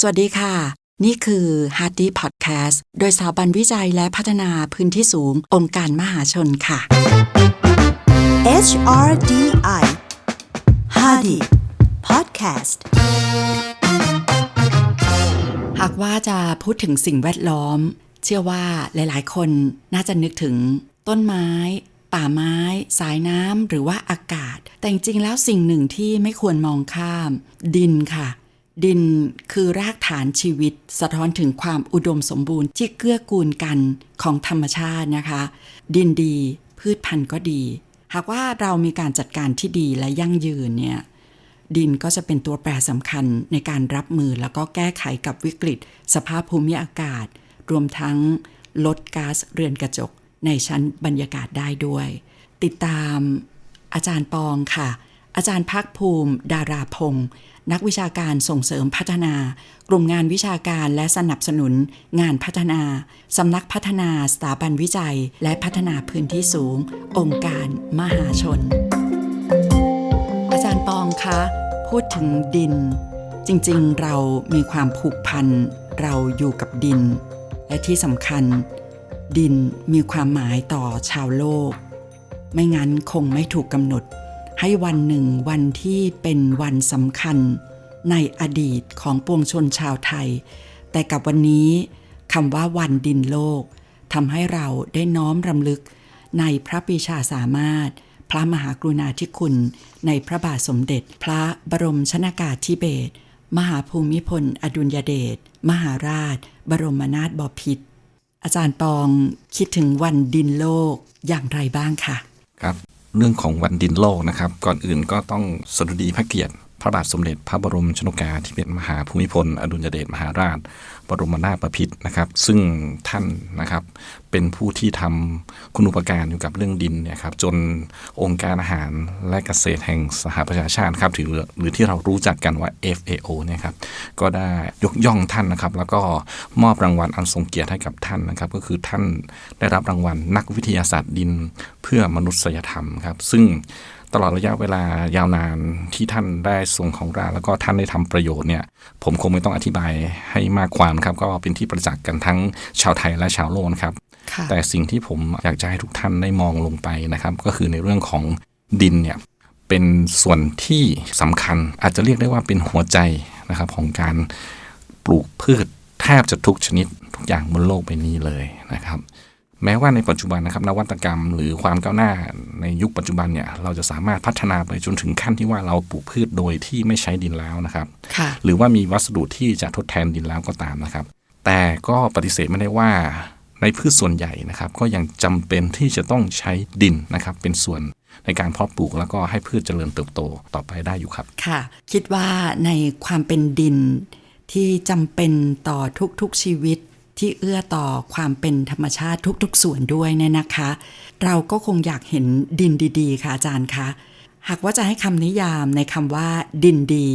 สวัสดีค่ะ นี่คือ Hardy Podcast โดยสถาบันวิจัยและพัฒนาพื้นที่สูงองค์การมหาชนค่ะ HRDI Hadi Podcast หากว่าจะพูดถึงสิ่งแวดล้อม เชื่อว่าหลายๆ คนน่าจะนึกถึงต้นไม้ ป่าไม้ สายน้ำหรือว่าอากาศ แต่จริงๆแล้วสิ่งหนึ่งที่ไม่ควรมองข้าม ดินค่ะ ดินคือรากฐานชีวิต สะท้อนถึงความอุดมสมบูรณ์ที่เกื้อกูลกันของธรรมชาตินะคะ ดินดีพืชพันธุ์ก็ดี หากว่าเรามีการจัดการที่ดีและยั่งยืนเนี่ยดินก็จะเป็นตัวแปรสำคัญในการรับมือแล้วก็แก้ไขกับวิกฤต สภาพภูมิอากาศ รวมทั้งลดก๊าซเรือนกระจกในชั้นบรรยากาศได้ด้วย ติดตามอาจารย์ปองค่ะ อาจารย์ภาคภูมิ ดาราพงศ์นักวิชาการส่งเสริมพัฒนา กลุ่มงานวิชาการและสนับสนุน งานพัฒนา สำนักพัฒนาสถาบันวิจัย และพัฒนาพื้นที่สูง องค์การมหาชน อาจารย์ปองคะ พูดถึงดิน จริงๆ เรามีความผูกพัน เราอยู่กับดิน และที่สำคัญ ดินมีความหมายต่อชาวโลก ไม่งั้นคงไม่ถูกกำหนด ให้วันหนึ่งวันที่เป็นวันสำคัญ ในอดีตของปวงชนชาวไทย แต่กับวันนี้คำว่าวันดินโลกทำให้เราได้น้อมรำลึกในพระปีชาสามารถ พระมหากรุณาธิคุณ ในพระบาทสมเด็จ พระบรมชนากาธิเบศรมหาภูมิพล อดุลยเดชมหาราช บรมนาถบพิตรอาจารย์ปองคิดถึงวันดินโลกอย่างไรบ้างคะครับ เรื่องของวันดินโลกนะครับ ก่อนอื่นก็ต้องสดุดีพระเกียรติ พระบาทสมเด็จพระบรมชนกาธิเบศรมหาภูมิพล อดุลยเดชมหาราช บรมนาถบพิตรนะครับ ซึ่งท่านนะครับเป็นผู้ที่ทำคุณูปการอยู่กับเรื่องดินเนี่ยครับจนองค์การอาหารและเกษตรแห่งสหประชาชาติครับถือหรือที่เรารู้จักกันว่า FAO เนี่ยครับก็ได้ยกย่องท่านนะครับ แล้วก็มอบรางวัลอันทรงเกียรติให้กับท่านนะครับ ก็คือท่านได้รับรางวัลนักวิทยาศาสตร์ดินเพื่อมนุษยธรรมครับ ซึ่ง ตลอดระยะเวลายาวนานที่ท่านได้ทรงของราชย์แล้วก็ท่านได้ทำประโยชน์เนี่ยผมคงไม่ต้องอธิบายให้มากความครับ ก็เป็นที่ประจักษ์กันทั้งชาวไทยและชาวโลกนะครับค่ะแต่สิ่งที่ผมอยากจะให้ทุกท่านได้มองลงไปนะครับ ก็คือในเรื่องของดินเนี่ยเป็นส่วนที่สำคัญอาจจะเรียกได้ว่าเป็นหัวใจนะครับของการปลูกพืชแทบจะทุกชนิดทุกอย่างบนโลกใบนี้เลยนะครับแม้ว่าในปัจจุบันนะครับนวัตกรรมหรือความก้าวหน้า ในยุคปัจจุบันเนี่ยเราจะสามารถพัฒนาไปจนถึงขั้นที่ว่าเราปลูกพืชโดยที่ไม่ใช้ดินแล้วนะครับค่ะหรือว่ามีวัสดุที่จะทดแทนดินแล้วก็ตามนะครับ แต่ก็ปฏิเสธไม่ได้ว่าในพืชส่วนใหญ่นะครับ ก็ยังจำเป็นที่จะต้องใช้ดินนะครับ เป็นส่วนในการเพาะปลูกแล้วก็ให้พืชเจริญเติบโตต่อไปได้อยู่ครับค่ะ คิดว่าในความเป็นดินที่จำเป็นต่อทุกๆชีวิต ที่เอื้อต่อความเป็นธรรมชาติทุกๆ ส่วนด้วยเนี่ยนะคะ เราก็คงอยากเห็นดินดีๆ ค่ะอาจารย์คะหากว่าจะให้คำนิยามในคำว่า ดินดี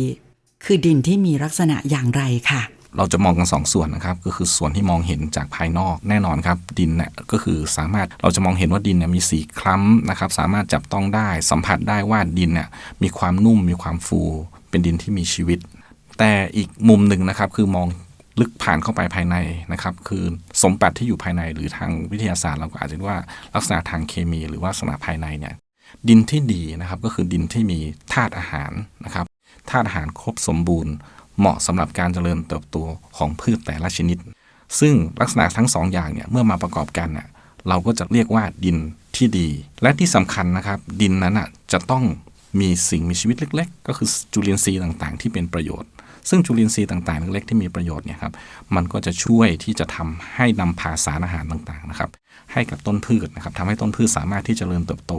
คือดินที่มีลักษณะอย่างไรค่ะเราจะมองกันสองส่วนนะครับ ก็คือส่วนที่มองเห็นจากภายนอกแน่นอนครับ ดินเนี่ยก็คือสามารถเราจะมองเห็นว่าดินเนี่ยมีสีคล้ำนะครับ สามารถจับต้องได้ สัมผัสได้ว่าดินเนี่ยมีความนุ่มมีความฟู เป็นดินที่มีชีวิต แต่อีกมุมหนึ่งนะครับคือมอง ลึกผ่านเข้าไปภายในนะครับ คือสมบัติที่อยู่ภายในหรือทางวิทยาศาสตร์เราก็อาจจะว่าลักษณะทางเคมีหรือว่าลักษณะภายในเนี่ยดินที่ดีนะครับก็คือดินที่มีธาตุอาหารนะครับธาตุอาหารครบสมบูรณ์ เหมาะสำหรับการเจริญเติบโตของพืชแต่ละชนิด ซึ่งลักษณะทั้งสองอย่างเนี่ยเมื่อมาประกอบกันน่ะเราก็จะเรียกว่าดินที่ดี และที่สำคัญนะครับ ดินนั้นน่ะจะต้องมีสิ่งมีชีวิตเล็ก ๆ ก็คือจุลินทรีย์ต่างๆ ที่เป็นประโยชน์ ซึ่งจุลินทรีย์ต่างๆเล็กๆที่มีประโยชน์เนี่ยครับมันก็จะช่วยที่จะทำให้นำพาสารอาหารต่างๆนะครับให้กับต้นพืชนะครับทำให้ต้นพืชสามารถที่จะเจริญเติบโต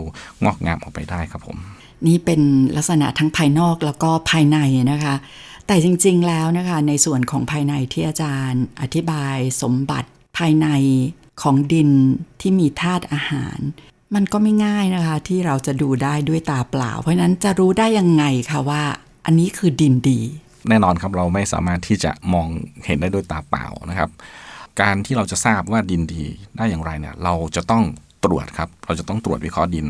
งอกงามออกไปได้ครับผมนี่เป็นลักษณะทั้งภายนอกแล้วก็ภายในนะคะ แต่จริงๆแล้วนะคะ ในส่วนของภายในที่อาจารย์ อธิบายสมบัติภายในของดินที่มีธาตุอาหาร มันก็ไม่ง่ายนะคะ ที่เราจะดูได้ด้วยตาเปล่า เพราะนั้นจะรู้ได้ยังไงคะว่า อันนี้คือดินดี แน่นอนครับเราไม่สามารถที่จะมองเห็นได้ด้วยตาเปล่านะครับ การที่เราจะทราบว่าดินดีได้อย่างไรเนี่ยเราจะต้องตรวจครับ เราจะต้องตรวจวิเคราะห์ดิน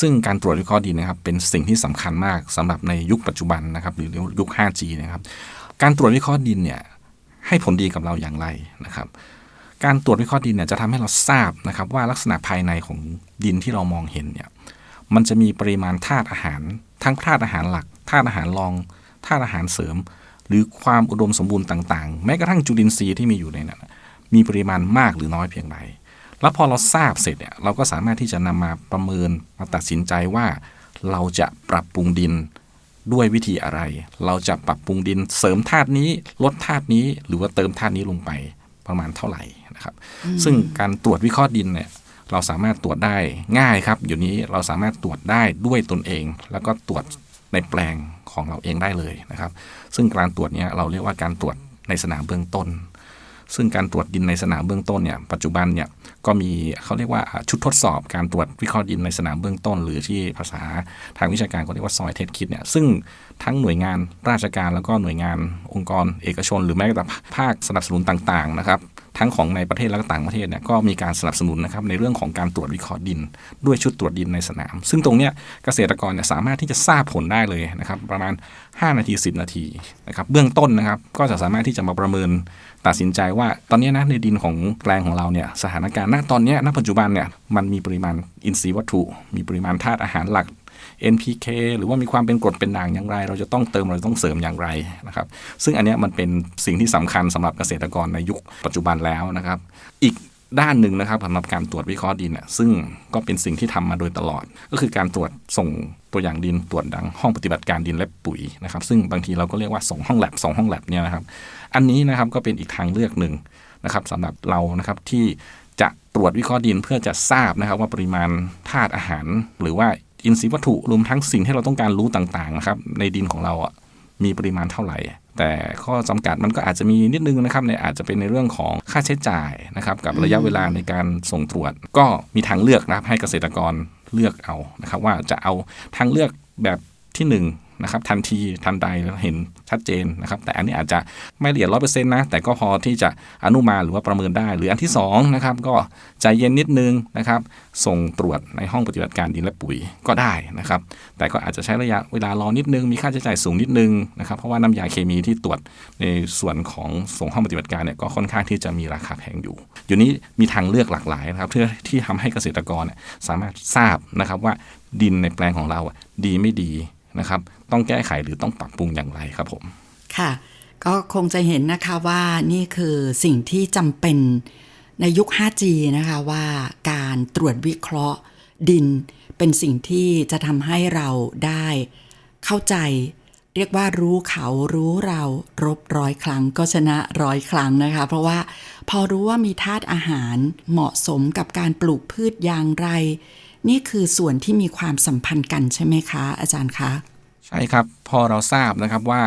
ซึ่งการตรวจวิเคราะห์ดินนะครับเป็นสิ่งที่สำคัญมากสำหรับในยุคปัจจุบันนะครับ หรือยุค 5G นะครับ การตรวจวิเคราะห์ดินเนี่ยให้ผลดีกับเราอย่างไรนะครับ การตรวจวิเคราะห์ดินเนี่ยจะทำให้เราทราบนะครับว่าลักษณะภายในของดินที่เรามองเห็นเนี่ยมันจะมีปริมาณธาตุอาหาร ทั้งธาตุอาหารหลักธาตุอาหารรอง ธาตุอาหารเสริม หรือความอุดมสมบูรณ์ต่างๆ แม้กระทั่งจุลินทรีย์ที่มีอยู่ในนั้นนะมีปริมาณมากหรือน้อยเพียงไรแล้วพอเราทราบเสร็จเนี่ยเราก็สามารถที่จะนำมาประเมินมาตัดสินใจว่า เราจะปรับปรุงดินด้วยวิธีอะไร เราจะปรับปรุงดินเสริมธาตุนี้ ลดธาตุนี้ หรือว่าเติมธาตุนี้ลงไปประมาณเท่าไหร่นะครับ ซึ่งการตรวจวิเคราะห์ดินเนี่ยเราสามารถตรวจได้ง่ายครับเดี๋ยวนี้เราสามารถตรวจได้ด้วยตนเอง แล้วก็ตรวจในแปลง ของเราเองได้เลยนะครับ ซึ่งการตรวจเนี้ยเราเรียกว่าการตรวจในสนามเบื้องต้น ซึ่งการตรวจดินในสนามเบื้องต้นเนี่ยปัจจุบันเนี่ยก็มีเขาเรียกว่าชุดทดสอบการตรวจวิเคราะห์ดินในสนามเบื้องต้น หรือที่ภาษาทางวิชาการเขาเรียกว่าซอยเทสคิดเนี่ยซึ่งทั้งหน่วยงานราชการแล้วก็หน่วยงานองค์กรเอกชน หรือแม้กระทั่ภาคสนับสนุนต่างๆนะครับ ทั้งของในประเทศและก็ต่างประเทศเนี่ยก็มีการสนับสนุนนะครับในเรื่องของการตรวจวิเคราะห์ดิน ด้วยชุดตรวจดินในสนาม ซึ่งตรงเนี้ยเกษตรกรเนี่ยสามารถที่จะทราบผลได้เลยนะครับประมาณ 5 นาที 10 นาทีนะครับเบื้องต้นนะครับก็จะสามารถที่จะมาประเมินตัดสินใจว่าตอนนี้นะในดินของแปลงของเราเนี่ยสถานการณ์ณตอนนี้ณปัจจุบันเนี่ยมันมีปริมาณอินทรีย์วัตถุ มีปริมาณธาตุอาหารหลัก NPK หรือว่ามีความเป็นกรดเป็นด่างอย่างไร เราจะต้องเติมเราต้องเสริมอย่างไรนะครับ ซึ่งอันนี้มันเป็นสิ่งที่สำคัญสำหรับเกษตรกรในยุคปัจจุบันแล้วนะครับ อีกด้านหนึ่งนะครับสำหรับการตรวจวิเคราะห์ดินน่ะซึ่งก็เป็นสิ่งที่ทำมาโดยตลอด ก็คือการตรวจส่งตัวอย่างดินตรวจดังห้องปฏิบัติการดินและปุ๋ยนะครับ ซึ่งบางทีเราก็เรียกว่าส่งห้องแลบส่งห้องแลบเนี่ยนะครับ อันนี้นะครับก็เป็นอีกทางเลือกหนึ่งนะครับสำหรับเรานะครับที่จะตรวจวิเคราะห์ดินเพื่อจะทราบนะครับว่าปริมาณธาตุอาหาร หรือว่า อินทรีย์วัตถุรวมทั้งสิ่งที่เราต้องการรู้ต่างๆนะครับในดินของเราอะมีปริมาณเท่าไหร่ แต่ข้อจำกัดมันก็อาจจะมีนิดนึงนะครับในอาจจะเป็นในเรื่องของค่าใช้จ่ายนะครับกับระยะเวลาในการส่งตรวจ ก็มีทางเลือกนะครับให้เกษตรกรเลือกเอานะครับว่าจะเอาทางเลือกแบบที่ห นะครับทันทีทันใดแล้วเห็นชัดเจนนะครับแต่อันนี้อาจจะไม่ละเอียดร้อยเปอร์เซ็นต์นะแต่ก็พอที่จะอนุมานหรือว่าประเมินได้ หรืออันที่สองนะครับก็ใจเย็นนิดนึงนะครับส่งตรวจในห้องปฏิบัติการดินและปุ๋ยก็ได้นะครับแต่ก็อาจจะใช้ระยะเวลารอนิดนึงมีค่าใช้จ่ายสูงนิดนึงนะครับเพราะว่าน้ำยาเคมีที่ตรวจในส่วนของส่งห้องปฏิบัติการเนี่ยก็ค่อนข้างที่จะมีราคาแพงอยู่ อยู่นี้มีทางเลือกหลากหลายนะครับเพื่อที่ทำให้เกษตรกรสามารถทราบนะครับว่าดินในแปลงของเราดีไม่ดี นะครับต้องแก้ไขหรือต้องปรับปรุงอย่างไรครับผม ค่ะ ก็คงจะเห็นนะคะว่านี่คือสิ่งที่จำเป็นในยุค 5G นะคะว่าการตรวจวิเคราะห์ดิน เป็นสิ่งที่จะทำให้เราได้เข้าใจ เรียกว่ารู้เขารู้เรารบร้อยครั้งก็ชนะร้อยครั้งนะคะ เพราะว่าพอรู้ว่ามีธาตุอาหารเหมาะสมกับการปลูกพืชอย่างไร นี่คือส่วนที่มีความสัมพันธ์กันใช่ไหมคะ อาจารย์คะ ใช่ครับ พอเราทราบนะครับว่า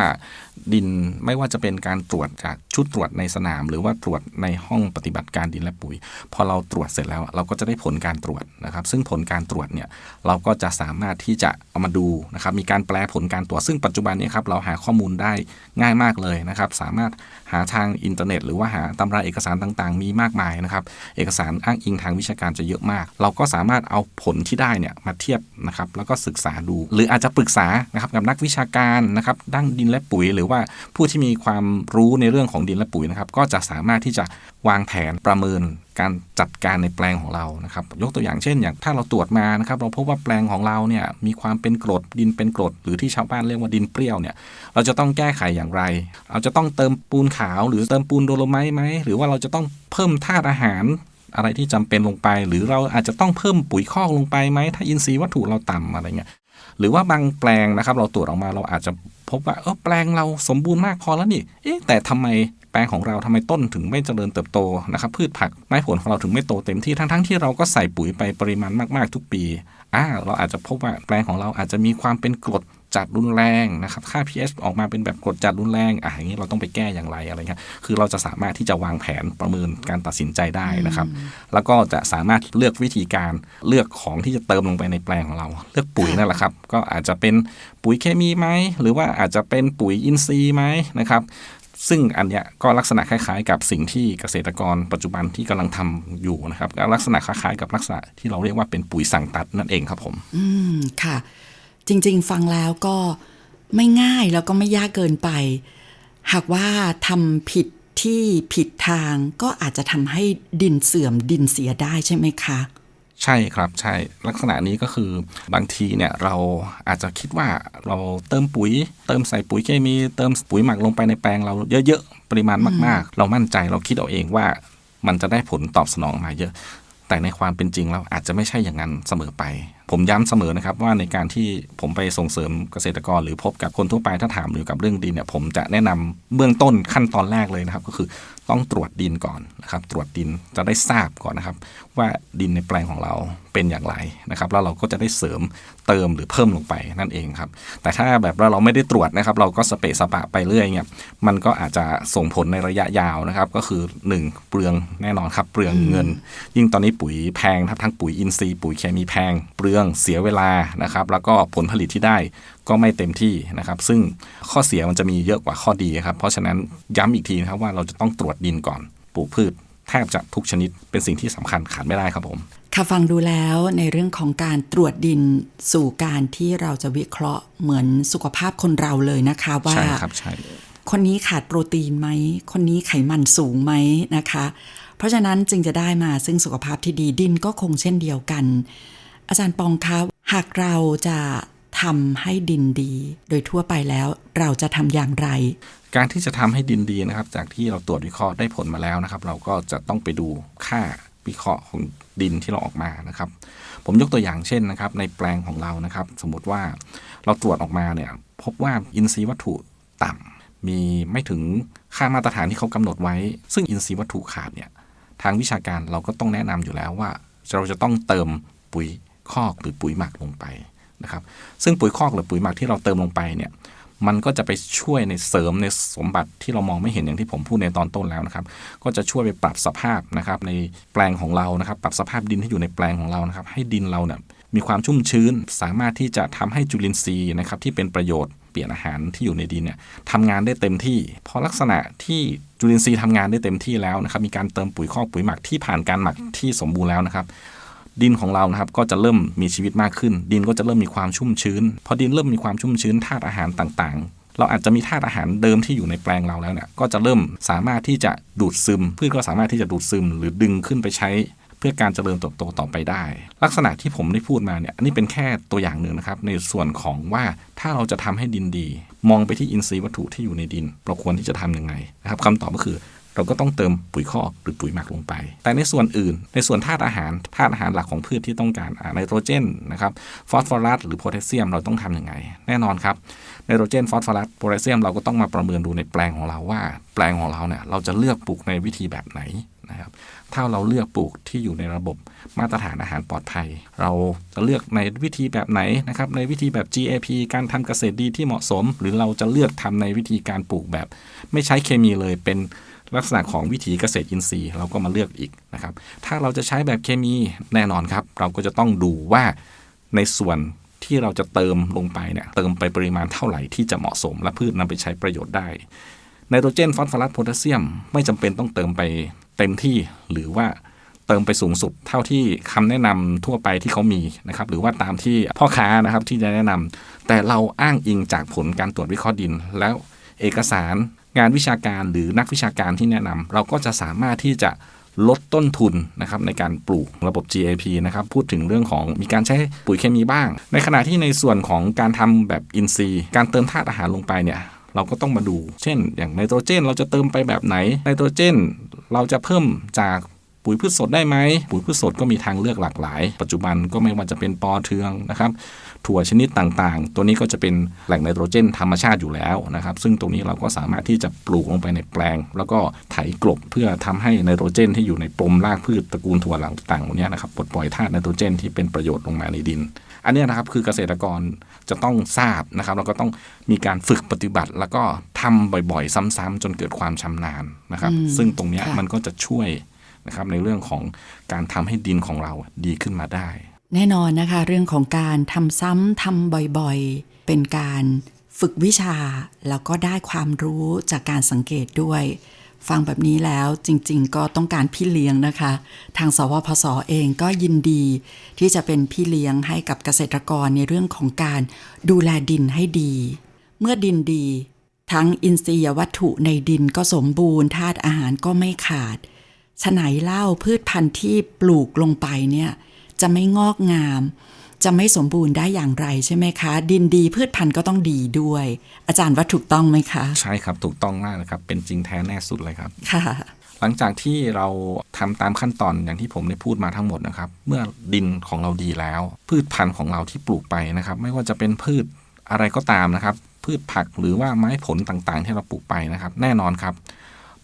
ดินไม่ว่าจะเป็นการตรวจจากชุดตรวจในสนาม หรือว่าตรวจในห้องปฏิบัติการดินและปุ๋ย พอเราตรวจเสร็จแล้วเราก็จะได้ผลการตรวจนะครับ ซึ่งผลการตรวจเนี่ยเราก็จะสามารถที่จะเอามาดูนะครับ มีการแปลผลการตรวจซึ่งปัจจุบันนี้ครับเราหาข้อมูลได้ง่ายมากเลยนะครับ สามารถ หาทางอินเทอร์เน็ต หรือว่าหาตำราเอกสารต่างๆ มีมากมายนะครับ เอกสารอ้างอิงทางวิชาการจะเยอะมาก เราก็สามารถเอาผลที่ได้เนี่ยมาเทียบนะครับ แล้วก็ศึกษาดู หรืออาจจะปรึกษานะครับกับนักวิชาการนะครับด้านดินและปุ๋ย หรือว่าผู้ที่มีความรู้ในเรื่องของดินและปุ๋ยนะครับ ก็จะสามารถที่จะวางแผนประเมินการจัดการในแปลงของเรานะครับยกตัวอย่างเช่น อย่างถ้าเราตรวจมานะครับเราพบว่าแปลงของเราเนี่ยมีความเป็นกรดดินเป็นกรด หรือที่ชาวบ้านเรียกว่าดินเปรี้ยวเนี่ยเราจะต้องแก้ไขอย่างไร เราจะต้องเติมปูนขาว หรือเติมปูนโดโลไมต์ไหมหรือว่าเราจะต้องเพิ่มธาตุอาหารอะไรที่จำเป็นลงไป หรือเราอาจจะต้องเพิ่มปุ๋ยคอกลงไปไหมถ้าอินทรีย์วัตถุเราต่ำอะไรเงี้ยหรือว่าบางแปลงนะครับเราตรวจออกมาเราอาจจะพบว่าเออแปลงเราสมบูรณ์มากพอแล้วนี่เอ๊ะแต่ทำไม แปลงของเราทำไมต้นถึงไม่เจริญเติบโตนะครับพืชผักไม้ผลของเราถึงไม่โตเต็มที่ทั้งๆที่เราก็ใส่ปุ๋ยไปปริมาณมากๆทุกปีอ่าเราอาจจะพบว่าแปลงของเราอาจจะมีความเป็นกรดจัดรุนแรงนะครับค่า pH ออกมาเป็นแบบกรดจัดรุนแรงอะอย่างนี้เราต้องไปแก้อย่างไรอะไรเงี้ยคือเราจะสามารถที่จะวางแผนประเมินการตัดสินใจได้นะครับ แล้วก็จะสามารถเลือกวิธีการเลือกของที่จะเติมลงไปในแปลงของเรา เลือกปุ๋ยนั่นแหละครับ ก็อาจจะเป็นปุ๋ยเคมีไหมหรือว่าอาจจะเป็นปุ๋ยอินทรีย์ไหมนะครับ ซึ่งอันเนี้ยก็ลักษณะคล้ายๆ กับสิ่งที่เกษตรกรปัจจุบันที่กำลังทำอยู่นะครับก็ลักษณะคล้ายๆ กับลักษณะที่เราเรียกว่าเป็นปุ๋ยสั่งตัดนั่นเองครับผม อืมค่ะ จริงๆ ฟังแล้วก็ไม่ง่ายแล้วก็ไม่ยากเกินไป หากว่าทำผิดที่ผิดทางก็อาจจะทำให้ดินเสื่อมดินเสียได้ใช่ไหมคะ ใช่ครับใช่ลักษณะนี้ก็คือบางทีเนี่ยเราอาจจะคิดว่าเราเติมปุ๋ย เติมใส่ปุ๋ยเคมีเติมปุ๋ยหมักลงไปในแปลงเราเยอะๆปริมาณมากๆ เรามั่นใจเราคิดเอาเองว่ามันจะได้ผลตอบสนองมาเยอะ แต่ในความเป็นจริงแล้วอาจจะไม่ใช่อย่างนั้นเสมอไป ผมย้ำเสมอนะครับว่าในการที่ผมไปส่งเสริมเกษตรกรหรือพบกับคนทั่วไปถ้าถามเกี่ยวกับเรื่องดินเนี่ยผมจะแนะนำเบื้องต้นขั้นตอนแรกเลยนะครับ ก็คือ ต้องตรวจดินก่อนนะครับ ตรวจดินจะได้ทราบก่อนนะครับ ว่าดินในแปลงของเราเป็นอย่างไรนะครับ แล้วเราก็จะได้เสริมเติมหรือเพิ่มลงไปนั่นเองครับ แต่ถ้าแบบเราเราไม่ได้ตรวจนะครับ เราก็สเปะสปะไปเรื่อยเนี่ยมันก็อาจจะส่งผลในระยะยาวนะครับ ก็คือ 1 เปลืองแน่นอนครับ เปลืองเงิน ยิ่งตอนนี้ปุ๋ยแพงทั้งปุ๋ยอินทรีย์ปุ๋ยเคมีแพง เปลืองเสียเวลานะครับ แล้วก็ผลผลิตที่ได้ ก็ไม่เต็มที่นะครับ ซึ่งข้อเสียมันจะมีเยอะกว่าข้อดีครับ เพราะฉะนั้นย้ำอีกทีนะครับว่าเราจะต้องตรวจดินก่อนปลูกพืชแทบจะทุกชนิดเป็นสิ่งที่สำคัญขาดไม่ได้ครับผมค่ะฟังดูแล้วในเรื่องของการตรวจดินสู่การที่เราจะวิเคราะห์เหมือนสุขภาพคนเราเลยนะคะว่าใช่ครับใช่คนนี้ขาดโปรตีนไหม คนนี้ไขมันสูงไหมนะคะ เพราะฉะนั้นจึงจะได้มาซึ่งสุขภาพที่ดีดินก็คงเช่นเดียวกัน อาจารย์ปองคะหากเราจะ ทำให้ดินดี โดยทั่วไปแล้วเราจะทำอย่างไร การที่จะทำให้ดินดีนะครับ จากที่เราตรวจวิเคราะห์ได้ผลมาแล้วนะครับ เราก็จะต้องไปดูค่าวิเคราะห์ของดินที่เราออกมานะครับ ผมยกตัวอย่างเช่นนะครับ ในแปลงของเรานะครับ สมมติว่าเราตรวจออกมาเนี่ย พบว่าอินทรีย์วัตถุต่ำมีไม่ถึงค่ามาตรฐานที่เขากำหนดไว้ ซึ่งอินทรีย์วัตถุขาดเนี่ยทางวิชาการเราก็ต้องแนะนำอยู่แล้วว่า เราจะต้องเติมปุ๋ยคอกหรือปุ๋ยหมักลงไป นะครับซึ่งปุ๋ยคอกหรือปุ๋ยหมักที่เราเติมลงไปเนี่ยมันก็จะไปช่วยในเสริมในสมบัติที่เรามองไม่เห็นอย่างที่ผมพูดในตอนต้นแล้วนะครับ ก็จะช่วยไปปรับสภาพนะครับในแปลงของเรานะครับ ปรับสภาพดินที่อยู่ในแปลงของเรานะครับ ให้ดินเราเนี่ยมีความชุ่มชื้น สามารถที่จะทำให้จุลินทรีย์นะครับที่เป็นประโยชน์เปลี่ยนอาหารที่อยู่ในดินเนี่ยทำงานได้เต็มที่ พอลักษณะที่จุลินทรีย์ทำงานได้เต็มที่แล้วนะครับ มีการเติมปุ๋ยคอกปุ๋ยหมักที่ผ่านการหมักที่สมบูรณ์แล้วนะครับ ดินของเรานะครับก็จะเริ่มมีชีวิตมากขึ้น ดินก็จะเริ่มมีความชุ่มชื้น พอดินเริ่มมีความชุ่มชื้นธาตุอาหารต่างๆ เราอาจจะมีธาตุอาหารเดิมที่อยู่ในแปลงเราแล้วเนี่ยก็จะเริ่มสามารถที่จะดูดซึมพืชก็สามารถที่จะดูดซึม หรือดึงขึ้นไปใช้เพื่อการเจริญเติบโตต่อไปได้ ลักษณะที่ผมได้พูดมาเนี่ยอันนี้เป็นแค่ตัวอย่างหนึ่งนะครับ ในส่วนของว่าถ้าเราจะทำให้ดินดี มองไปที่อินทรีย์วัตถุที่อยู่ในดิน เราควรที่จะทำยังไงนะครับคำตอบก็คือ เราก็ต้องเติมปุ๋ยคอกหรือปุ๋ยหมักลงไป แต่ในส่วนอื่น ในส่วนธาตุอาหารธาตุอาหารหลักของพืชที่ต้องการไนโตรเจนนะครับฟอสฟอรัสหรือโพแทสเซียมเราต้องทำยังไง แน่นอนครับไนโตรเจนฟอสฟอรัสโพแทสเซียมเราก็ต้องมาประเมินดูในแปลงของเราว่า แปลงของเราเนี่ยเราจะเลือกปลูกในวิธีแบบไหนนะครับถ้าเราเลือกปลูกที่อยู่ในระบบมาตรฐานอาหารปลอดภัย เราจะเลือกในวิธีแบบไหนนะครับในวิธีแบบ GAP การทำเกษตรดีที่เหมาะสม หรือเราจะเลือกทำในวิธีการปลูกแบบ ไม่ใช้เคมีเลยเป็น ลักษณะของวิถีเกษตรอินทรีย์เราก็มาเลือกอีกนะครับ ถ้าเราจะใช้แบบเคมีแน่นอนครับ เราก็จะต้องดูว่าในส่วนที่เราจะเติมลงไปเนี่ยเติมไปปริมาณเท่าไหร่ที่จะเหมาะสม และพืชนำไปใช้ประโยชน์ได้ไนโตรเจนฟอสฟอรัสโพแทสเซียมไม่จำเป็นต้องเติมไปเต็มที่หรือว่าเติมไปสูงสุดเท่าที่คำแนะนำทั่วไปที่เขามีนะครับหรือว่าตามที่พ่อค้านะครับที่จะแนะนำแต่เราอ้างอิงจากผลการตรวจวิเคราะห์ดิน แล้วเอกสาร งานวิชาการหรือนักวิชาการที่แนะนำเราก็จะสามารถที่จะลดต้นทุนนะครับในการปลูกระบบ GAP นะครับพูดถึงเรื่องของมีการใช้ปุ๋ยเคมีบ้าง ในขณะที่ในส่วนของการทำแบบอินทรีย์ การเติมธาตุอาหารลงไปเนี่ยเราก็ต้องมาดู เช่น อย่างไนโตรเจน เราจะเติมไปแบบไหนไนโตรเจน เราจะเพิ่มจาก ปุ๋ยพืชสดได้ไหมปุ๋ยพืชสดก็มีทางเลือกหลากหลาย ปัจจุบันก็ไม่ว่าจะเป็นปอเทืองนะครับถั่วชนิดต่างๆ ตัวนี้ก็จะเป็นแหล่งไนโตรเจนธรรมชาติอยู่แล้วนะครับ ซึ่งตรงนี้เราก็สามารถที่จะปลูกลงไปในแปลง แล้วก็ไถกลบเพื่อทำให้ไนโตรเจน ที่อยู่ในปมรากพืชตระกูลถั่วหลังต่างๆพวกเนี้ยนะครับปลดปล่อยธาตุไนโตรเจนที่เป็นประโยชน์ลงมาในดิน อันนี้นะครับคือเกษตรกรจะต้องทราบนะครับแล้วก็ต้องมีการฝึกปฏิบัติ แล้วก็ทำบ่อยๆ ซ้ำๆจนเกิดความชำนาญนะครับ ซึ่งตรงนี้มันก็จะช่วย นะครับในเรื่องของการทำให้ดินของเราดีขึ้นมาได้ แน่นอนนะคะ เรื่องของการทำซ้ำทำบ่อยๆ เป็นการฝึกวิชา แล้วก็ได้ความรู้จากการสังเกตด้วย ฟังแบบนี้แล้วจริงๆ ก็ต้องการพี่เลี้ยงนะคะ ทางสวพศเองก็ยินดี ที่จะเป็นพี่เลี้ยงให้กับเกษตรกรในเรื่องของการดูแลดินให้ดี เมื่อดินดี ทั้งอินทรียวัตถุในดินก็สมบูรณ์ธาตุอาหารก็ไม่ขาด ฉะไหนเล่าพืชพันธุ์ที่ปลูกลงไปเนี่ยจะไม่งอกงาม จะไม่สมบูรณ์ได้อย่างไรใช่ไหมคะ ดินดีพืชพันธุ์ก็ต้องดีด้วย อาจารย์ว่าถูกต้องไหมคะ ใช่ครับถูกต้องมากเลยครับ เป็นจริงแท้แน่สุดเลยครับค่ะหลังจากที่เราทำตามขั้นตอนอย่างที่ผมได้พูดมาทั้งหมดนะครับ เมื่อดินของเราดีแล้ว พืชพันธุ์ของเราที่ปลูกไปนะครับ ไม่ว่าจะเป็นพืชอะไรก็ตามนะครับ พืชผักหรือว่าไม้ผลต่างๆ ที่เราปลูกไปนะครับ แน่นอนครับ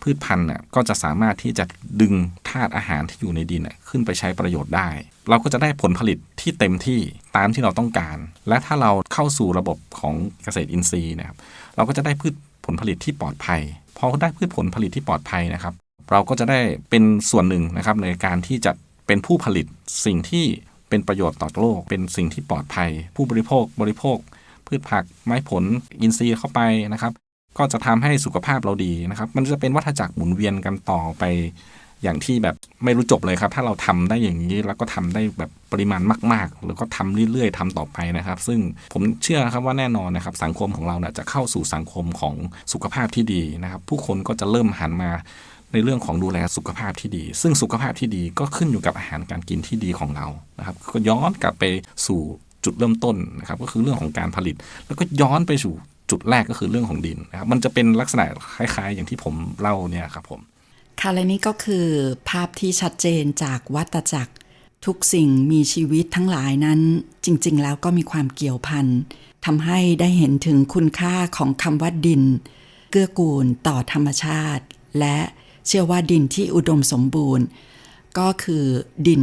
พืชพันธุ์เนี่ยก็จะสามารถที่จะดึงธาตุอาหารที่อยู่ในดินน่ะขึ้นไปใช้ประโยชน์ได้ เราก็จะได้ผลผลิตที่เต็มที่ตามที่เราต้องการ และถ้าเราเข้าสู่ระบบของเกษตรอินทรีย์นะครับเราก็จะได้พืชผลผลิตที่ปลอดภัยพอได้พืชผลผลิตที่ปลอดภัยนะครับ เราก็จะได้เป็นส่วนหนึ่งนะครับในการที่จะเป็นผู้ผลิตสิ่งที่เป็นประโยชน์ต่อโลก เป็นสิ่งที่ปลอดภัย ผู้บริโภคบริโภค พืชผักไม้ผลอินทรีย์เข้าไปนะครับ ก็จะทำให้สุขภาพเราดีนะครับ มันจะเป็นวัฏจักรหมุนเวียนกันต่อไป อย่างที่แบบไม่รู้จบเลยครับ ถ้าเราทำได้อย่างนี้แล้วก็ทำได้แบบปริมาณมาก ๆ แล้วก็ทำเรื่อยๆทำต่อไปนะครับ ซึ่งผมเชื่อครับว่าแน่นอนนะครับ สังคมของเราเนี่ยจะเข้าสู่สังคมของสุขภาพที่ดีนะครับ ผู้คนก็จะเริ่มหันมาในเรื่องของดูแลสุขภาพที่ดี ซึ่งสุขภาพที่ดีก็ขึ้นอยู่กับอาหารการกินที่ดีของเรานะครับ ก็ย้อนกลับไปสู่จุดเริ่มต้นนะครับ ก็คือเรื่องของการผลิต แล้วก็ย้อนไปสู่ จุดแรกก็คือเรื่องของดินนะครับมันจะเป็นลักษณะคล้ายๆ อย่างที่ผมเล่าเนี่ยครับผมค่ะและนี่ก็คือภาพที่ชัดเจนจากวัตจักร ทุกสิ่งมีชีวิตทั้งหลายนั้น จริง ๆ แล้วก็มีความเกี่ยวพันทำให้ได้เห็นถึงคุณค่าของคำว่าดิน เกื้อกูลต่อธรรมชาติ และเชื่อว่าดินที่อุดมสมบูรณ์ ก็คือดิน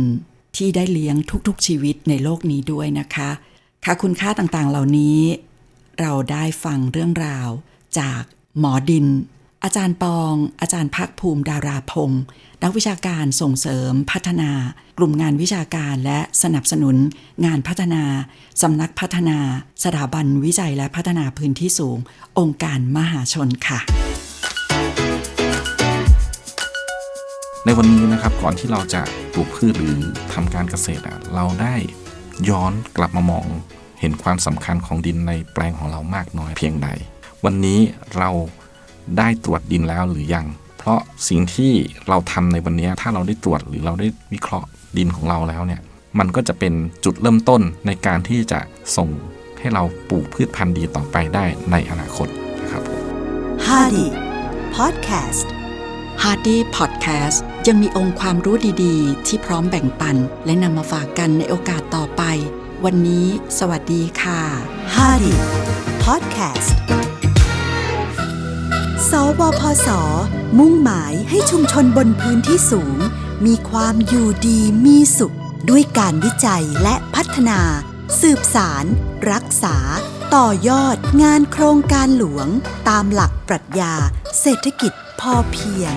ที่ได้เลี้ยงทุกๆชีวิตในโลกนี้ด้วยนะคะ ค่ะคุณค่าต่างๆเหล่านี้ เราได้ฟังเรื่องราว จากหมอดิน อาจารย์ปอง อาจารย์ภาคภูมิดาราพงศ์นักวิชาการส่งเสริมพัฒนา กลุ่มงานวิชาการและสนับสนุน งานพัฒนา สำนักพัฒนา สถาบันวิจัยและพัฒนาพื้นที่สูง องค์การมหาชนค่ะในวันนี้นะครับก่อนที่เราจะปลูกพืชหรือทำการเกษตรเราได้ย้อนกลับมามอง เห็นความสำคัญของดินในแปลงของเรามากน้อยเพียงใด วันนี้เราได้ตรวจดินแล้วหรือยัง เพราะสิ่งที่เราทำในวันนี้ถ้าเราได้ตรวจหรือเราได้วิเคราะห์ดินของเราแล้วเนี่ยมันก็จะเป็นจุดเริ่มต้นในการที่จะส่งให้เราปลูกพืชพันธุ์ดีต่อไปได้ในอนาคตนะครับผม Hardy Podcast Hardy Podcast ยังมีองค์ความรู้ดีๆ ที่พร้อมแบ่งปัน และนำมาฝากกันในโอกาสต่อไป วันนี้สวัสดีค่ะ Hardy Podcast สวพศมุ่งหมายให้ชุมชนบนพื้นที่สูง มีความอยู่ดีมีสุข ด้วยการวิจัยและพัฒนา สืบสาร รักษา ต่อยอดงานโครงการหลวง ตามหลักปรัชญา เศรษฐกิจพอเพียง